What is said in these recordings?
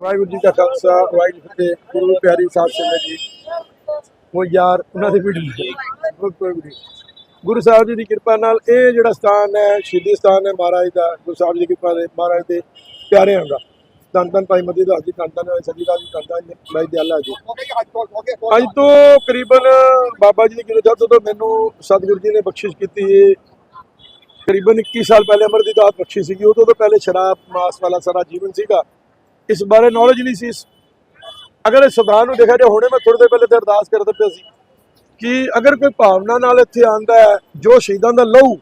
ਵਾਹਿਗੁਰੂ ਜੀ ਕਾ ਖਾਲਸਾ, ਵਾਹਿਗੁਰੂ ਫਤਿਹ, ਗੁਰੂ ਪਿਆਰੀ ਸਾਧ ਸੰਗਤ ਜੀ। ਉਹ ਯਾਰ, ਉਹਨਾਂ ਦੇ ਵੀਡੀਓ ਗੁਰੂ ਸਾਹਿਬ ਜੀ ਦੀ ਕਿਰਪਾ ਨਾਲ ਇਹ ਜਿਹੜਾ ਸਥਾਨ ਹੈ, ਸ਼ਹੀਦੀ ਸਥਾਨ ਹੈ ਮਹਾਰਾਜ ਦਾ, ਗੁਰੂ ਸਾਹਿਬ ਜੀ ਦੀ ਕਿਰਪਾ ਦੇ ਮਹਾਰਾਜ ਦੇ ਪਿਆਰਿਆਂ ਦਾ। ਧੰਨ ਧੰਨ ਭਾਈ ਮਤੀ ਦਾ ਜੀ ਧੰਨ ਧੰਨ ਸਦੀ ਦਾ ਜੀ ਧੰਨ ਧੰਨ ਭਾਈ ਦਿਆਲਾ ਜੀ। ਅੱਜ ਤੋਂ ਕਰੀਬਨ ਬਾਬਾ ਜੀ ਦੀ ਕਿਰਪਾ ਜਦੋਂ ਮੈਨੂੰ ਸਤਿਗੁਰੂ ਜੀ ਨੇ ਬਖਸ਼ਿਸ਼ ਕੀਤੀ ਹੈ ਕਰੀਬਨ 21 ਸਾਲ ਪਹਿਲੇ ਅਮਰ ਦੀ ਦਾਤ ਬਖਸ਼ੀ ਸੀਗੀ, ਉਦੋਂ ਤੋਂ ਪਹਿਲੇ ਸ਼ਰਾਬ, ਮਾਸ ਵਾਲਾ ਸਾਰਾ ਜੀਵਨ ਸੀਗਾ। ਇਸ ਬਾਰੇ ਨੌਲੇਜ ਨਹੀਂ ਸੀ ਅਗਰ ਇਸ ਨੂੰ ਦੇਖਿਆ ਜੇ ਹੁਣੇ ਮੈਂ ਥੋੜੇ ਦੇਰ ਪਹਿਲੇ ਤੇ ਅਰਦਾਸ ਕਰਦਾ ਪਿਆ ਸੀ ਕਿ ਅਗਰ ਕੋਈ ਭਾਵਨਾ ਨਾਲ ਇੱਥੇ ਆਂਦਾ ਹੈ, ਜੋ ਸ਼ਹੀਦਾਂ ਦਾ ਲਹੂ,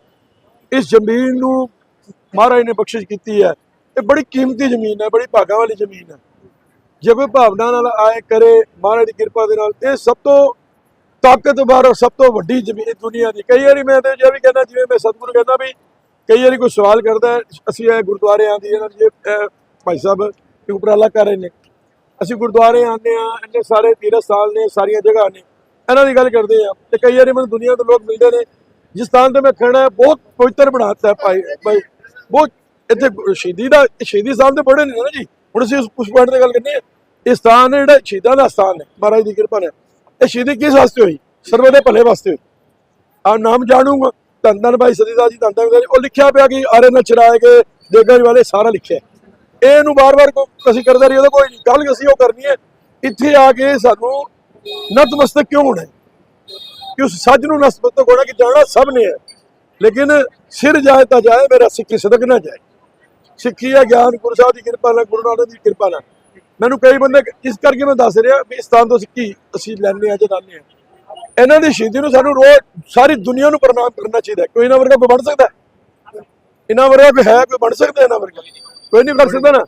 ਇਸ ਜ਼ਮੀਨ ਨੂੰ ਮਹਾਰਾਜ ਨੇ ਬਖਸ਼ਿਸ਼ ਕੀਤੀ ਹੈ ਇਹ ਬੜੀ ਕੀਮਤੀ ਜ਼ਮੀਨ ਹੈ, ਬੜੀ ਭਾਗਾਂ ਵਾਲੀ ਜ਼ਮੀਨ ਹੈ। ਜੇ ਕੋਈ ਭਾਵਨਾ ਨਾਲ ਆਏ ਕਰੇ, ਮਹਾਰਾਜ ਦੀ ਕਿਰਪਾ ਦੇ ਨਾਲ, ਇਹ ਸਭ ਤੋਂ ਤਾਕਤਵਰ ਔਰ ਸਭ ਤੋਂ ਵੱਡੀ ਜ਼ਮੀਨ ਦੁਨੀਆ ਦੀ। ਕਈ ਵਾਰੀ ਮੈਂ ਤੇ ਜੇ ਵੀ ਕਹਿੰਦਾ, ਜਿਵੇਂ ਮੈਂ ਸਤਿਗੁਰੂ ਕਹਿੰਦਾ ਵੀ ਕਈ ਵਾਰੀ ਕੋਈ ਸਵਾਲ ਕਰਦਾ ਅਸੀਂ ਇਹ ਗੁਰਦੁਆਰੇ ਆਂਦੀ ਇਹਨਾਂ ਦੀ ਭਾਈ ਸਾਹਿਬ ਇਹ ਉਪਰਾਲਾ ਕਰ ਰਹੇ ਨੇ। ਅਸੀਂ ਗੁਰਦੁਆਰੇ ਆਉਂਦੇ ਆ ਇੰਨੇ ਸਾਰੇ ਤੀਰਥ ਸਥਾਨ ਨੇ, ਸਾਰੀਆਂ ਜਗ੍ਹਾ ਨੇ, ਇਹਨਾਂ ਦੀ ਗੱਲ ਕਰਦੇ ਆ ਤੇ ਕਈ ਵਾਰੀ ਮੈਨੂੰ ਦੁਨੀਆ ਤੋਂ ਲੋਕ ਮਿਲਦੇ ਨੇ, ਜਿਸ ਸਥਾਨ ਤੇ ਮੈਂ ਖੜਾ ਬਹੁਤ ਪਵਿੱਤਰ ਬਣਾਤਾ ਹੈ ਭਾਈ ਭਾਈ, ਬਹੁਤ ਇੱਥੇ ਸ਼ਹੀਦੀ ਦਾ ਸ਼ਹੀਦੀ ਸਾਹਿਬ ਦੇ ਬੜੇ ਨੇ ਨਾ ਜੀ। ਹੁਣ ਅਸੀਂ ਉਸ ਪੁਆਇੰਟ ਦੀ ਗੱਲ ਕਰਨੀ ਹੈ। ਇਹ ਸਥਾਨ ਜਿਹੜਾ ਸ਼ਹੀਦਾਂ ਦਾ ਸਥਾਨ ਹੈ ਮਹਾਰਾਜ ਦੀ ਕਿਰਪਾ ਨਾਲ। ਇਹ ਸ਼ਹੀਦੀ ਕਿਸ ਵਾਸਤੇ ਹੋਈ? ਸਰਵੇ ਦੇ ਭਲੇ ਵਾਸਤੇ ਹੋਈ। ਆ ਨਾਮ ਜਾਣੂਗਾ। ਧੰਨ ਧੰਨ ਭਾਈ ਸਦੀਦਾ ਜੀ, ਧੰਨ ਧੰਨ ਉਹ ਲਿਖਿਆ ਪਿਆ ਕਿ ਆਰੇ ਨਾਲ ਚਰਾਏ ਗਏ ਦੇਗਾਂ ਵਾਲੇ ਸਾਰਾ ਲਿਖਿਆ ਇਹ ਇਹਨੂੰ ਬਾਰ-ਬਾਰ ਅਸੀਂ ਕਰਦਾ ਰਹੀ ਤਾਂ ਕੋਈ ਨਹੀਂ। ਕੱਲ ਅਸੀਂ ਉਹ ਕਰਨੀ ਹੈ। ਇੱਥੇ ਆ ਕੇ ਸਾਨੂੰ ਨਤਮਸਤਕ ਕਿਉਂ ਹੋਣਾ ਕਿ ਉਸ ਸੱਜ ਨੂੰ ਨਤਮਸਤਕ ਹੋਣਾ ਕਿ ਜਾਣਾ ਸਭ ਨੇ ਹੈ। ਲੇਕਿਨ ਸਿਰ ਜਾਏ ਤਾਂ ਜਾਏ, ਮੇਰਾ ਸਿੱਖੀ ਸਦਕ ਨਾ ਜਾਏ। ਸਿੱਖੀ ਹੈ ਗਿਆਨ ਗੁਰੂ ਸਾਹਿਬ ਦੀ ਕਿਰਪਾ ਨਾਲ ਗੁਰੂ ਨਾਨਕ ਦੀ ਕਿਰਪਾ ਨਾਲ। ਮੈਨੂੰ ਕਈ ਬੰਦੇ ਇਸ ਕਰਕੇ ਮੈਂ ਦੱਸ ਰਿਹਾ ਵੀ ਇਸ ਸਥਾਨ ਤੋਂ ਸਿੱਖੀ ਅਸੀਂ ਲੈਣੇ ਆ ਜਦਾਨੇ ਆ ਇਹਨਾਂ ਦੀ ਸ਼ਹੀਦੀ ਨੂੰ ਸਾਨੂੰ ਰੋਜ਼ ਸਾਰੀ ਦੁਨੀਆ ਨੂੰ ਪ੍ਰਣਾਮ ਕਰਨਾ ਚਾਹੀਦਾ। ਕੋਈ ਇਹਨਾਂ ਵਰਗਾ ਕੋਈ ਬਣ ਸਕਦਾ? ਇਹਨਾਂ ਵਰਗਾ ਕੋਈ ਹੈ ਕੋਈ ਬਣ ਸਕਦਾ ਇਹਨਾਂ ਵਰਗਾ? ਕੋਈ ਨਹੀਂ ਕਰ ਸਕਦਾ ਨਾ।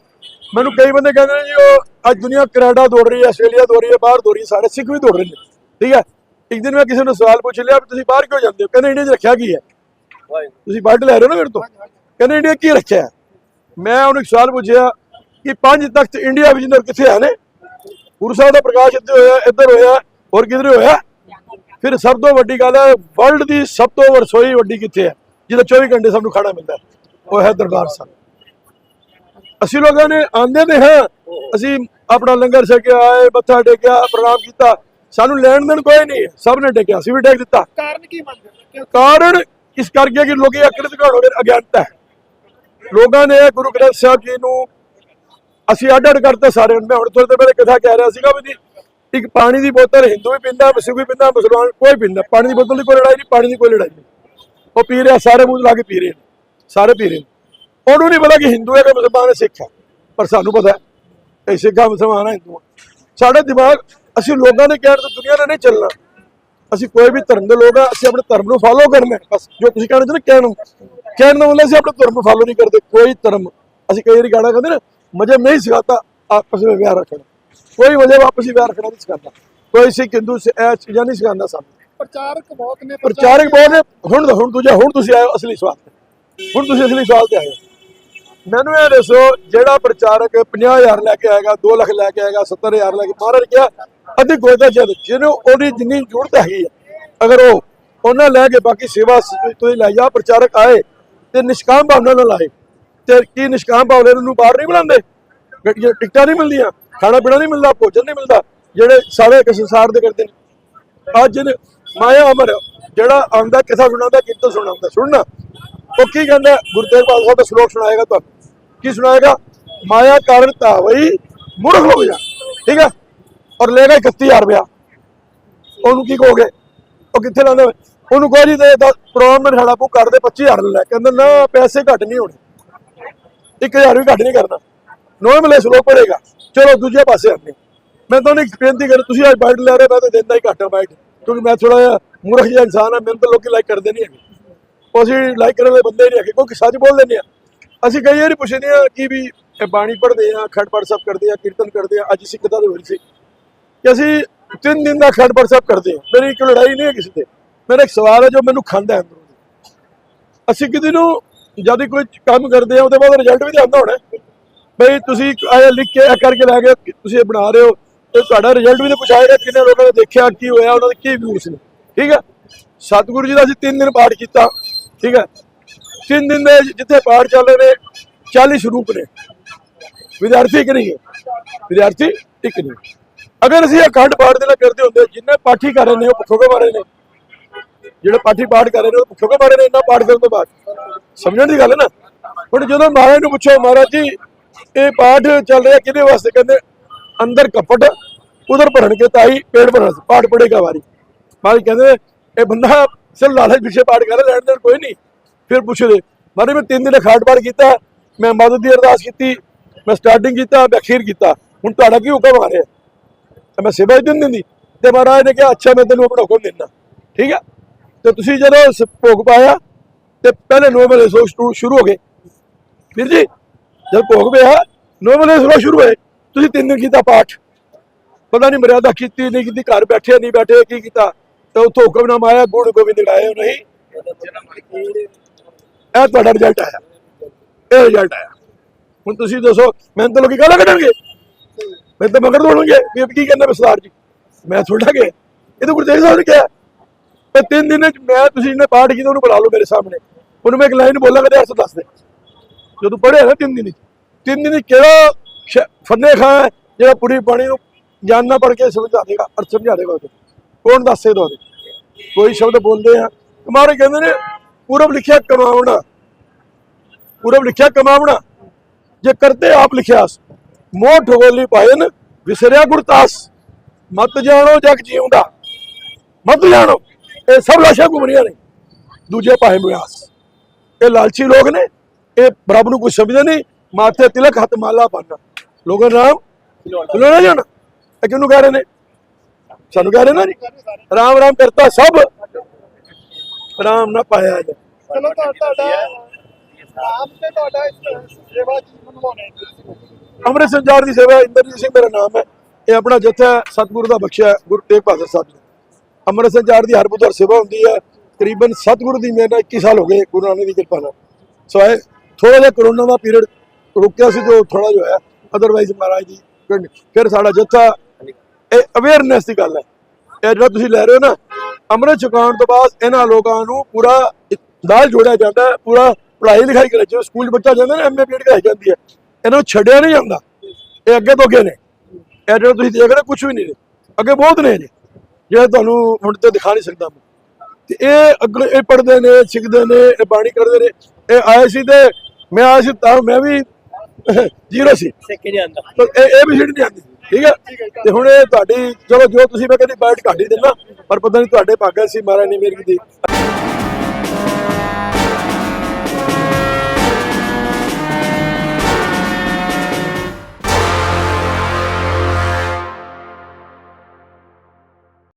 ਮੈਨੂੰ ਕਈ ਬੰਦੇ ਕਹਿੰਦੇ ਨੇ ਜੀ ਉਹ ਅੱਜ ਦੁਨੀਆ ਕੈਨੇਡਾ ਦੌੜ ਰਹੀ ਹੈ ਆਸਟ੍ਰੇਲੀਆ ਦੌੜ ਰਹੀ ਹੈ ਬਾਹਰ ਦੌੜ ਰਹੀ ਹੈ ਸਾਰੇ ਸਿੱਖ ਵੀ ਦੌੜ ਰਹੇ ਨੇ। ਠੀਕ ਹੈ? ਇੱਕ ਦਿਨ ਮੈਂ ਕਿਸੇ ਨੂੰ ਸਵਾਲ ਪੁੱਛ ਲਿਆ ਵੀ ਤੁਸੀਂ ਬਾਹਰ ਕਿਉਂ ਜਾਂਦੇ ਹੋ? ਕਹਿੰਦੇ ਇੰਡੀਆ 'ਚ ਰੱਖਿਆ ਕੀ ਹੈ? ਤੁਸੀਂ ਬਾਹਰ ਲੈ ਰਹੇ ਹੋ ਨਾ ਮੇਰੇ ਤੋਂ? ਕਹਿੰਦੇ ਇੰਡੀਆ ਕੀ ਰੱਖਿਆ ਹੈ? ਮੈਂ ਉਹਨੂੰ ਇੱਕ ਸਵਾਲ ਪੁੱਛਿਆ ਕਿ ਪੰਜ ਤਖਤ ਇੰਡੀਆ ਵਿੱਚ ਨੇ ਕਿੱਥੇ ਹਨ ਗੁਰੂ ਸਾਹਿਬ ਦਾ ਪ੍ਰਕਾਸ਼ ਇੱਥੇ ਹੋਇਆ ਇੱਧਰ ਹੋਇਆ ਹੋਰ ਕਿਧਰੇ ਹੋਇਆ? ਫਿਰ ਸਭ ਤੋਂ ਵੱਡੀ ਗੱਲ ਹੈ ਵਰਲਡ ਦੀ ਸਭ ਤੋਂ ਰਸੋਈ ਵੱਡੀ ਕਿੱਥੇ ਹੈ ਜਿਹਦਾ 24 ਘੰਟੇ ਸਭ ਨੂੰ ਖਾਣਾ ਮਿਲਦਾ ਉਹ ਹੈ ਦਰਬਾਰ ਸਾਹਿਬ। ਅਸੀਂ ਲੋਕਾਂ ਨੇ ਆਂਦੇ ਨੇ ਹਾਂ ਅਸੀਂ ਆਪਣਾ ਲੰਗਰ ਛਕਿਆ ਆਏ ਮੱਥਾ ਟੇਕਿਆ ਪ੍ਰਣਾਮ ਕੀਤਾ ਸਾਨੂੰ ਲੈਣ ਦੇਣ ਕੋਈ ਨਹੀਂ। ਸਭ ਨੇ ਟੇਕਿਆ ਅਸੀਂ ਵੀ ਟੇਕ ਦਿੱਤਾ। ਕਾਰਨ ਕੀ ਮੰਨਦੇ ਕਾਰਨ ਇਸ ਕਰਕੇ ਕਿ ਲੋਕੀ ਅਕੜ ਦਿਖਾਣ ਹੋ ਗਏ ਅਗਿਆਨਤਾ ਹੈ। ਲੋਕਾਂ ਨੇ ਗੁਰੂ ਗ੍ਰੰਥ ਸਾਹਿਬ ਜੀ ਨੂੰ ਅਸੀਂ ਅੱਡ ਅੱਡ ਕਰਤਾ ਸਾਰੇ ਮੈਂ ਹੁਣ ਥੋੜੇ ਪਹਿਲੇ ਕਥਾ ਕਹਿ ਰਿਹਾ ਸੀਗਾ ਵੀ ਜੀ, ਇੱਕ ਪਾਣੀ ਦੀ ਬੋਤਲ ਹਿੰਦੂ ਵੀ ਪੀਂਦਾ ਸਿੱਖ ਵੀ ਪੀਂਦਾ, ਮੁਸਲਮਾਨ ਕੋਈ ਪੀਂਦਾ। ਪਾਣੀ ਦੀ ਬੋਤਲ ਦੀ ਕੋਈ ਲੜਾਈ ਨਹੀਂ, ਪਾਣੀ ਦੀ ਕੋਈ ਲੜਾਈ ਨਹੀਂ। ਉਹ ਪੀ ਰਿਹਾ, ਸਾਰੇ ਮੂੰਹ ਲਾ ਕੇ ਪੀ ਰਹੇ ਨੇ, ਸਾਰੇ ਪੀ ਰਹੇ ਨੇ। ਉਹਨੂੰ ਨਹੀਂ ਪਤਾ ਕਿ ਹਿੰਦੂ ਹੈ ਕਿ ਮੁਸਲਮਾਨ ਹੈ, ਸਿੱਖ ਹੈ, ਪਰ ਸਾਨੂੰ ਪਤਾ ਹੈ, ਇਹ ਸਿੱਖਾ ਮੁਸਲਮਾਨ ਹੈ ਹਿੰਦੂ ਹੈ ਸਾਡਾ ਦਿਮਾਗ, ਅਸੀਂ ਲੋਕਾਂ ਦੇ ਕਹਿਣ ਤੋਂ ਦੁਨੀਆ ਨਾਲ ਨਹੀਂ ਚੱਲਣਾ। ਅਸੀਂ ਕੋਈ ਵੀ ਧਰਮ ਦੇ ਲੋਕ ਆ, ਅਸੀਂ ਆਪਣੇ ਧਰਮ ਨੂੰ ਫਾਲੋ ਕਰਨਾ ਬਸ। ਜੋ ਤੁਸੀਂ ਕਹਿੰਦੇ ਹੋ, ਕਹਿਣ। ਨੂੰ ਕਹਿਣ ਦਾ ਮਤਲਬ ਅਸੀਂ ਆਪਣੇ ਧਰਮ ਨੂੰ ਫਾਲੋ ਨਹੀਂ ਕਰਦੇ ਕੋਈ ਧਰਮ। ਅਸੀਂ ਕਈ ਵਾਰੀ ਗਾਣਾ ਕਹਿੰਦੇ ਨਾ ਮਜਹਬ ਨਹੀਂ ਸਿਖਾਤਾ ਆਪਸ ਵਿੱਚ ਵਿਆਹ ਰੱਖਣਾ। ਕੋਈ ਮਜਹਬ ਆਪਸ ਵਿਆਹ ਰੱਖਣਾ ਨਹੀਂ ਸਿਖਾਉਂਦਾ ਕੋਈ ਸਿੱਖ ਹਿੰਦੂ ਸ- ਇਹ ਚੀਜ਼ਾਂ ਨਹੀਂ ਸਿਖਾਉਂਦਾ ਸਾਨੂੰ। ਪ੍ਰਚਾਰਕ ਬਹੁਤ ਨੇ ਪ੍ਰਚਾਰਕ ਬਹੁਤ ਨੇ। ਹੁਣ ਹੁਣ ਦੂਜਾ ਹੁਣ ਤੁਸੀਂ ਆਏ ਅਸਲੀ ਸਵਾਲ ਤੇ। ਹੁਣ ਤੁਸੀਂ ਅਸਲੀ ਸਵਾਲ ਤੇ ਆਏ ਮੈਨੂੰ ਇਹ ਦੱਸੋ ਜਿਹੜਾ ਪ੍ਰਚਾਰਕ 50000 ਲੈ ਕੇ ਆਏਗਾ 2 ਲੱਖ ਲੈ ਕੇ ਆਏਗਾ 70000 ਲੈ ਕੇ ਮਹਾਰਾਜ ਕਿਹਾ ਅੱਧੀ ਗੋਦਾ ਜਦ ਜਿਹਨੂੰ ਉਹਦੀ ਜਿੰਨੀ ਜ਼ਰੂਰਤ ਹੈਗੀ ਹੈ ਅਗਰ ਉਹ ਉਹਨਾਂ ਲੈ ਕੇ ਬਾਕੀ ਸੇਵਾ ਸ- ਤੁਸੀਂ ਲੈ ਜਾ ਪ੍ਰਚਾਰਕ ਆਏ ਤੇ ਨਿਸ਼ਕਾਮ ਭਾਵਨਾ ਨਾਲ ਆਏ। ਤੇ ਕੀ ਨਿਸ਼ਕਾਮ ਭਾਵਨਾ ਨੂੰ ਬਾਹਰ ਨਹੀਂ ਬਣਾਉਂਦੇ? ਟਿਕਟਾਂ ਨਹੀਂ ਮਿਲਦੀਆਂ, ਖਾਣਾ ਪੀਣਾ ਨਹੀਂ ਮਿਲਦਾ, ਭੋਜਨ ਨਹੀਂ ਮਿਲਦਾ, ਜਿਹੜੇ ਸਾਰੇ ਇੱਕ ਸੰਸਾਰ ਦੇ ਕਰਦੇ ਨੇ। ਅੱਜ ਮਾਇਆ ਅਮਰ, ਜਿਹੜਾ ਆਉਂਦਾ ਕਿਥਾ ਸੁਣਾਉਂਦਾ ਕਿਤੋਂ ਸੁਣਾਉਂਦਾ? ਸੁਣਨਾ ਉਹ ਕੀ ਕਹਿੰਦਾ? ਗੁਰੂ ਤੇਗ ਬਹਾਦਰ ਸਾਹਿਬ ਦਾ ਸ਼ਲੋਕ ਸੁਣਾਏਗਾ ਤੁਹਾਨੂੰ। ਕੀ ਸੁਣਾਏਗਾ? ਮਾਇਆ ਕਾਰਨ ਧਾਵਈ ਮੂਰਖ ਹੋ ਗਿਆ। ਠੀਕ ਹੈ? ਔਰ ਲੈਗਾ 31000 ਰੁਪਇਆ। ਉਹਨੂੰ ਕੀ ਕਹੋਗੇ? ਉਹ ਕਿੱਥੇ ਲਾਉਂਦੇ? ਹੋਏ? ਉਹਨੂੰ ਕਹੋ ਜੀ ਦੇ ਪ੍ਰੋਗਰਾਮ ਨੇ ਸਾਡਾ ਬੁੱਕ ਕਰ ਦੇ 25000 ਲੈ ਕਹਿੰਦਾ, ਨਾ, ਪੈਸੇ ਘੱਟ ਨਹੀਂ ਹੋਣੇ। 1000 ਵੀ ਘੱਟ ਨਹੀਂ ਕਰਨਾ। ਨੋਏ ਮਲੇ ਸ਼ਲੋਕ ਪੜੇਗਾ ਚਲੋ, ਦੂਜੇ ਪਾਸੇ ਆਉਂਦੇ ਮੈਂ ਤੁਹਾਨੂੰ ਇੱਕ ਬੇਨਤੀ ਕਰ ਤੁਸੀਂ ਅੱਜ ਬਾਈਟ ਲੈ ਰਹੇ ਮੈਂ ਤਾਂ ਦਿੰਦਾ ਹੀ ਘੱਟ ਆ ਬਾਈਟ। ਕਿਉਂਕਿ ਮੈਂ ਥੋੜਾ ਜਿਹਾ ਮੂਰਖ ਜਿਹਾ ਇਨਸਾਨ ਆ, ਮੈਨੂੰ ਤਾਂ ਲੋਕੀ ਲਾਈਕ ਕਰਦੇ ਨਹੀਂ ਹੈਗੇ। ਉਹ ਅਸੀਂ ਲਾਈਕ ਕਰਨ ਵਾਲੇ ਬੰਦੇ ਹੀ ਨਹੀਂ ਹੈਗੇ, ਕਿਉਂਕਿ ਸੱਚ ਬੋਲ ਦਿੰਦੇ ਆ। ਅਸੀਂ ਕਈ ਵਾਰੀ ਪੁੱਛਦੇ ਆ ਕਿ ਵੀ ਇਹ ਬਾਣੀ ਪੜ੍ਹਦੇ ਆ, ਖੰਡ ਪਾਠ ਸਾਹਿਬ ਕਰਦੇ ਆ, ਕੀਰਤਨ ਕਰਦੇ ਆ, ਅੱਜ ਸਿੱਖਤਾ ਦੇ ਹੋਈ ਸੀ। ਕਿ ਅਸੀਂ ਤਿੰਨ ਦਿਨ ਦਾ ਖੰਡ ਪਾਠ ਸਾਹਿਬ ਕਰਦੇ ਆ ਮੇਰੀ ਕੋਈ ਲੜਾਈ ਨਹੀਂ ਹੈ ਕਿਸੇ ਤੇ। ਮੇਰਾ ਇੱਕ ਸਵਾਲ ਹੈ ਜੋ ਮੈਨੂੰ ਖਾਂਦਾ ਹੈ ਅੰਦਰੋਂ ਅਸੀਂ ਕਿਤੇ ਨੂੰ ਜਦ ਕੋਈ ਕੰਮ ਕਰਦੇ ਆ, ਉਹਦੇ ਬਾਅਦ ਰਿਜ਼ਲਟ ਵੀ ਤਾਂ ਆਉਂਦਾ ਹੋਣਾ ਬਈ ਤੁਸੀਂ ਆਇਆ ਲਿਖ ਕੇ ਇਹ ਕਰਕੇ ਲੈ ਗਏ, ਤੁਸੀਂ ਇਹ ਬਣਾ ਰਹੇ ਹੋ, ਤੇ ਤੁਹਾਡਾ ਰਿਜ਼ਲਟ ਵੀ ਤੇ ਪੁੱਛਾਏਗਾ ਕਿੰਨੇ ਲੋਕਾਂ ਨੇ ਦੇਖਿਆ, ਕੀ ਹੋਇਆ, ਉਹਨਾਂ ਦੇ ਕੀ ਵਿਊਜ਼ ਨੇ। ਠੀਕ ਹੈ? ਸਤਿਗੁਰੂ ਜੀ ਦਾ ਅਸੀਂ 3 ਦਿਨ ਪਾਠ ਕੀਤਾ, ਠੀਕ ਹੈ? 3 ਦਿਨ ਦੇ ਜਿੱਥੇ ਪਾਠ ਚੱਲ ਰਹੇ ਨੇ 40 ਸਰੂਪ ਨੇ। ਵਿਦਿਆਰਥੀ ਇੱਕ ਨਹੀਂ ਹੈ। ਵਿਦਿਆਰਥੀ ਇੱਕ ਨਹੀਂ। ਅਗਰ ਅਸੀਂ ਅਖੰਡ ਪਾਠ ਦੇ ਨਾਲ ਕਰਦੇ ਹੁੰਦੇ, ਜਿੰਨੇ ਪਾਠੀ ਕਰ ਰਹੇ ਨੇ, ਉਹ ਭੁੱਖੋ ਮਾਰੇ ਨੇ ਜਿਹੜੇ ਪਾਠੀ ਪਾਠ ਕਰ ਰਹੇ ਨੇ, ਉਹ ਭੁੱਖੋ ਕੇ ਮਾਰੇ ਨੇ ਇੰਨਾ ਪਾਠ ਕਰਨ ਤੋਂ ਬਾਅਦ? ਸਮਝਣ ਦੀ ਗੱਲ ਹੈ ਨਾ? ਹੁਣ ਜਦੋਂ ਮਹਾਰਾਜ ਨੂੰ ਪੁੱਛੋ, ਮਹਾਰਾਜ ਜੀ, ਇਹ ਪਾਠ ਚੱਲ ਰਿਹਾ ਕਿਹਦੇ ਵਾਸਤੇ? ਕਹਿੰਦੇ, ਅੰਦਰ ਕਪਟ, ਉਧਰ ਭਰਨ ਕੇ ਤਾਈ, ਪੇੜ ਭਰਨ ਪਾਠ ਪੜੇਗਾ ਵਾਰੀ। ਮਹਾਰਾਜ ਕਹਿੰਦੇ, ਇਹ ਬੰਦਾ ਸਿਰ ਲਾਲਚ ਪਿੱਛੇ ਪਾਠ ਕਰ ਲੈਣ ਦੇਣ ਕੋਈ ਨਹੀਂ। ਫਿਰ ਪੁੱਛਦੇ ਮਹਾਰਾਜ, ਮੈਂ ਤਿੰਨ ਦਿਨ ਖਾਟ ਪਾਠ ਕੀਤਾ, ਮੈਂ ਮਦਦ ਦੀ ਅਰਦਾਸ ਕੀਤੀ, ਮੈਂ ਸਟਾਰਟਿੰਗ ਕੀਤਾ, ਮੈਂ ਅਖੀਰ ਕੀਤਾ। ਹੁਣ ਤੁਹਾਡਾ ਕੀ ਹੁਕਮ ਆ ਰਿਹਾ? ਤੇ ਮੈਂ ਸੇਵਾ ਹੀ ਦਿੰਦੀ। ਤੇ ਮਹਾਰਾਜ ਨੇ ਕਿਹਾ, ਅੱਛਾ, ਮੈਂ ਤੈਨੂੰ ਆਪਣਾ ਹੁਕਮ ਦਿੰਦਾ। ਠੀਕ ਹੈ ਤੇ ਤੁਸੀਂ ਜਦੋਂ ਸ- ਭੋਗ ਪਾਇਆ, ਤੇ ਪਹਿਲੇ ਨੌ ਵਜੇ ਸੋ ਸ਼ੁਰੂ ਹੋ ਗਏ। ਵੀਰ ਜੀ, ਜਦ ਭੋਗ ਪਿਆ ਨੌ ਵਜੇ ਸੋ ਸ਼ੁਰੂ ਹੋਏ। ਤੁਸੀਂ ਤਿੰਨ ਦਿਨ ਕੀਤਾ ਪਾਠ। ਪਤਾ ਨਹੀਂ ਮਰਿਆਦਾ ਕੀਤੀ, ਨਹੀਂ ਕੀਤੀ, ਘਰ ਬੈਠੇ, ਨਹੀਂ ਬੈਠੇ, ਕੀ ਕੀਤਾ? ਤੇ ਉੱਥੋਂ ਹੁਕਮਨਾਮਾ ਆਇਆ ਗੁਣ ਗੋਬਿੰਦ ਗਾਏ ਨਹੀਂ ਇਹ ਤੁਹਾਡਾ ਰਿਜ਼ਲਟ ਆਇਆ। ਇਹ ਰਿਜ਼ਲਟ ਆਇਆ। ਹੁਣ ਤੁਸੀਂ ਦੱਸੋ ਮੈਨੂੰ ਤਾਂ ਲੋਕੀ ਗਾਲਾਂ ਕੱਢਣਗੇ? ਮੈਂ ਤਾਂ ਮਗਰ ਦੋਣਗੇ ਵੀ ਕੀ ਕਹਿੰਦਾ ਵਿਸਤਾਰ ਜੀ? ਮੈਂ ਥੋੜਾ ਗਿਆ। ਇਹ ਤਾਂ ਗੁਰਤੇਜ ਸਾਹਿਬ ਨੇ ਕਿਹਾ। ਤੇ ਤਿੰਨ ਦਿਨ ਚ ਮੈਂ ਤੁਸੀਂ ਇਹਨੇ ਪਾਠ ਕੀਤਾ ਉਹਨੂੰ ਬੁਲਾ ਲਓ ਮੇਰੇ ਸਾਹਮਣੇ। ਉਹਨੂੰ ਮੈਂ ਇੱਕ ਲਾਈਨ ਬੋਲਾਂ ਤੇ ਅਰਥ ਦੱਸ ਦੇ। ਜਦੋਂ ਪੜ੍ਹਿਆ ਨਾ ਤਿੰਨ ਦਿਨ ਚ, ਤਿੰਨ ਦਿਨ ਕਿਹੜਾ ਫੰਨੇ ਖਾਂ ਜਿਹੜਾ ਪੂਰੀ ਬਾਣੀ ਨੂੰ ਜਾਨਣਾ ਪੜ ਕੇ ਸਮਝਾ ਦੇਗਾ ਅਰਥ ਸਮਝਾ ਦੇਗਾ ਉਹਦੇ। ਕੌਣ ਦੱਸੇ ਦੋ ਕੋਈ ਸ਼ਬਦ ਬੋਲਦੇ ਆ। ਤੁਹਾਰੇ ਕਹਿੰਦੇ ਨੇ ਪੂਰਬ ਲਿਖਿਆ ਕਮਾਵਣਾ ਪੂਰਬ ਲਿਖਿਆ ਕਮਾਵਣਾ ਜੇ ਕਰਤੇ ਆਪ ਲਿਖਿਆ ਮੋਹ ਠਗੋਲੀ ਪਾਇਨ ਵਿਸਰਿਆ ਗੁਰਤਾਸ ਮਤ ਜਾਣੋ ਜਗ ਜੀਉਂਦਾ। ਮਤ ਜਾਣੋ। ਇਹ ਸਭ ਲਾਸ਼ਾਂ ਘੁੰਮਰੀਆਂ ਨੇ। ਦੂਜੇ ਪਾਏ ਮਿਆਸ। ਇਹ ਲਾਲਚੀ ਲੋਕ ਨੇ। ਇਹ ਰੱਬ ਨੂੰ ਕੁਝ ਸਮਝਦੇ ਨਹੀਂ। ਮਾਥੇ ਤਿਲਕ ਹੱਥ ਮਾਲਾ ਪਾਣਾ ਲੋਕਾਂ ਨਾਮ ਖਿਲਾਉਣਾ ਜਾਣਾ ਇਹ ਕਿਹਨੂੰ ਕਹਿ ਰਹੇ ਨੇ? ਸਾਨੂੰ ਕਹਿ ਰਹੇ ਨਾ ਜੀ। ਰਾਮ ਰਾਮ ਕਰਤਾ ਸਭ। ਰਾਮ ਨਾ ਪਾਇਆ ਜਾ ਚਲੋ ਤੁਹਾ- ਤੁਹਾਡਾ ਨਾਮ ਤੇ ਤੁਹਾਡਾ ਇਸ ਸੇਵਾ ਜੀਵਨ ਹੋਣੇ ਅੰਮ੍ਰਿਤ ਸੰਚਾਰ ਦੀ ਸੇਵਾ ਇੰਦਰਜੀਤ ਸਿੰਘ ਮੇਰਾ ਨਾਮ ਹੈ। ਇਹ ਆਪਣਾ ਜਥਾ ਸਤਿਗੁਰੂ ਦਾ ਬਖਸ਼ਿਆ ਗੁਰੂ ਤੇਗ ਬਹਾਦਰ ਸਾਹਿਬ ਜੀ ਅੰਮ੍ਰਿਤ ਸੰਚਾਰ ਦੀ ਹਰ ਬੁੱਧਵਾਰ ਸੇਵਾ ਹੁੰਦੀ ਹੈ। ਤਕਰੀਬਨ ਸਤਿਗੁਰੂ ਦੀ ਮਿਹਰ ਨਾਲ 21 ਸਾਲ ਹੋ ਗਏ ਗੁਰੂ ਨਾਨਕ ਦੀ ਕਿਰਪਾ ਨਾਲ। ਸੋ ਇਹ ਥੋੜਾ ਜਿਹਾ ਕਰੋਨਾ ਦਾ ਪੀਰੀਅਡ ਰੁਕਿਆ ਸੀ ਜੋ ਥੋੜਾ ਜਿਹਾ ਹੋਇਆ। ਅਦਰਵਾਈਜ਼ ਮਹਾਰਾਜ ਜੀ ਫਿਰ- ਸਾਡਾ ਜੱਥਾ, ਇਹ ਅਵੇਅਰਨੈਸ ਦੀ ਗੱਲ ਹੈ। ਇਹ ਜਿਹੜਾ ਤੁਸੀਂ ਲੈ ਰਹੇ ਹੋ ਨਾ, ਅੰਮ੍ਰਿਤ ਛਕਾਉਣ ਤੋਂ ਬਾਅਦ ਇਹਨਾਂ ਲੋਕਾਂ ਨੂੰ ਪੂਰਾ ਨਾਲ ਜੋੜਿਆ ਜਾਂਦਾ ਹੈ। ਪੂਰਾ ਪੜ੍ਹਾਈ ਲਿਖਾਈ ਕਰੇ ਜਿਵੇਂ ਸਕੂਲ ਬੱਚਾ ਜਾਂਦਾ ਨਾ ਐਮਏ ਪੀਰੀਅਡ ਕਰਾਈ ਜਾਂਦੀ ਹੈ। ਇਹਨਾਂ ਨੂੰ ਛੱਡਿਆ ਨਹੀਂ ਜਾਂਦਾ। ਇਹ ਅੱਗੇ ਤੋਂ ਅੱਗੇ ਨੇ। ਇਹ ਜਿਹੜਾ ਤੁਸੀਂ ਦੇਖ ਰਹੇ ਹੋ ਕੁਝ ਵੀ ਨਹੀਂ ਨੇ। ਅੱਗੇ ਬਹੁਤ ਨੇ ਜੀ। ਜਿਹੜੇ ਤੁਹਾਨੂੰ ਹੁਣ ਤੇ ਦਿਖਾ ਨਹੀਂ ਸਕਦਾ ਮੈਂ। ਤੇ ਇਹ ਅੱਗੇ ਇਹ ਪੜ੍ਹਦੇ ਨੇ ਸਿੱਖਦੇ ਨੇ ਇਹ ਬਾਣੀ ਕਰਦੇ ਨੇ। ਇਹ ਆਏ ਸੀ ਤੇ ਮੈਂ ਆਇਆ ਸੀ ਤਾਂ ਮੈਂ ਵੀ ਜ਼ੀਰੋ ਸੀ। ਸਿੱਖ ਨਹੀਂ ਆਂਦਾ ਇਹ ਇਹ ਵੀ ਸਿੱਟ ਨਹੀਂ ਆਉਂਦੀ। ਠੀਕ ਹੈ? ਤੇ ਹੁਣ ਇਹ ਤੁਹਾਡੀ ਚਲੋ ਜੋ ਤੁਸੀਂ ਮੈਂ ਕਹਿੰਦੀ ਬਾਈਟ ਘੱਟ ਹੀ ਦੇਣਾ ਪਰ ਪਤਾ ਨਹੀਂ ਤੁਹਾਡੇ ਭਾਗਾਂ ਸੀ ਮਹਾਰਾਜ ਨੇ ਮੇਰੀ ਕੀਤੀ